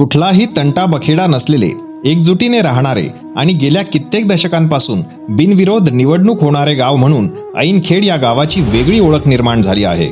कुठलाही तंटा बखेडा नसलेले एकजुटीने राहणारे आणि गेल्या कित्येक दशकांपासून बिनविरोध निवडणूक होणारे गाव म्हणून ऐनखेड या गावाची वेगळी ओळख निर्माण झाली आहे.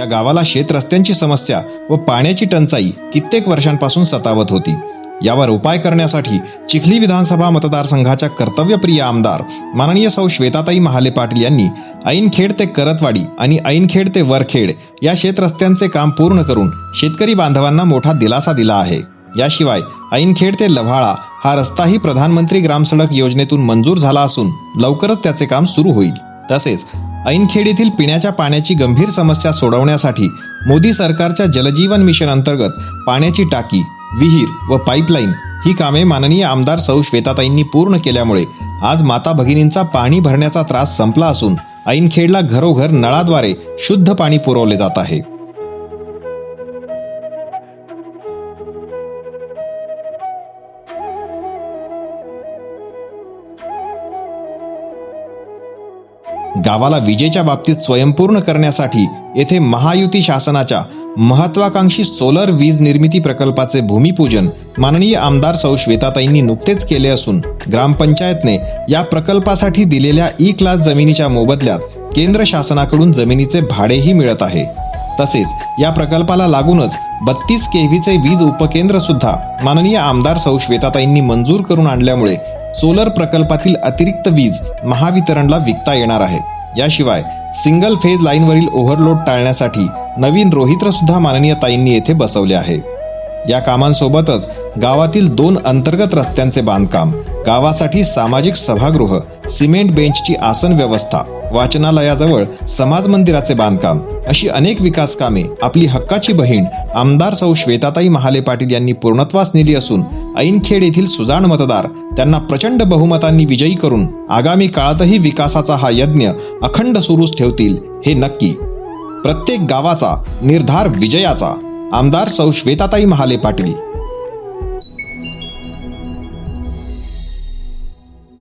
या गावाला शेत रस्त्यांची समस्या व पाण्याची टंचाई कित्येक वर्षांपासून सतावत होती. यावर उपाय करण्यासाठी चिखली विधानसभा मतदारसंघाच्या कर्तव्यप्रिय आमदार माननीय सौ श्वेताताई महाले पाटील यांनी ऐनखेड ते करतवाडी आणि ऐनखेड ते वरखेड या शेतरस्त्यांचे काम पूर्ण करून शेतकरी बांधवांना मोठा दिलासा दिला आहे. याशिवाय ऐनखेड ते लव्हाळा हा रस्ताही प्रधानमंत्री ग्रामसडक योजनेतून मंजूर झाला असून लवकरच त्याचे काम सुरू होईल. तसेच ऐनखेड येथील पिण्याच्या पाण्याची गंभीर समस्या सोडवण्यासाठी मोदी सरकारच्या जलजीवन मिशन अंतर्गत पाण्याची टाकी विहीर व पाईपलाईन ही कामे माननीय आमदार सौ. श्वेताताईंनी पूर्ण केल्यामुळे आज माता भगिनींचा पाणी भरण्याचा त्रास संपला असून ऐनखेडला घरोघर नळाद्वारे शुद्ध पाणी पुरवले जात आहे. गावाला विजेच्या बाबतीत स्वयंपूर्ण करण्यासाठी येथे महायुती शासनाच्या महत्वाकांक्षी सोलर वीज निर्मिती प्रकल्पाचे भूमिपूजन माननीय आमदार सौ श्वेताताईंनी नुकतेच केले असून ग्रामपंचायतने या प्रकल्पासाठी दिलेल्या ई क्लास जमिनीच्या मोबदल्यात केंद्र शासनाकडून जमिनीचे भाडेही मिळत आहे. तसेच या प्रकल्पाला लागूनच बत्तीस केव्हीचे वीज उपकेंद्र सुद्धा माननीय आमदार सौ श्वेताताईंनी मंजूर करून आणल्यामुळे सोलर प्रकल्पातील अतिरिक्त वीज महावितरणला विकता येणार आहे. याशिवाय सिंगल फेज लाईनवरील ओव्हरलोड टाळण्यासाठी नवीन रोहित्र सुद्धा माननीय ताईंनी येथे बसवले आहे. या कामांसोबतच गावातील दोन अंतर्गत रस्त्यांचे बांधकाम गावासाठी सामाजिक सभागृह सिमेंट बेंचची आसन व्यवस्था वाचनालयाजवळ समाज मंदिराचे बांधकाम अशी अनेक विकास कामे आपली हक्काची बहीण आमदार सौ श्वेताताई महाले पाटील यांनी पूर्णत्वास नेली असून ऐनखेड येथील सुजाण मतदार त्यांना प्रचंड बहुमतांनी विजयी करून आगामी काळातही विकासाचा हा यज्ञ अखंड सुरूच ठेवतील हे नक्की. प्रत्येक गावाचा निर्धार विजयाचा. आमदार सौ. श्वेताताई महाले पाटील.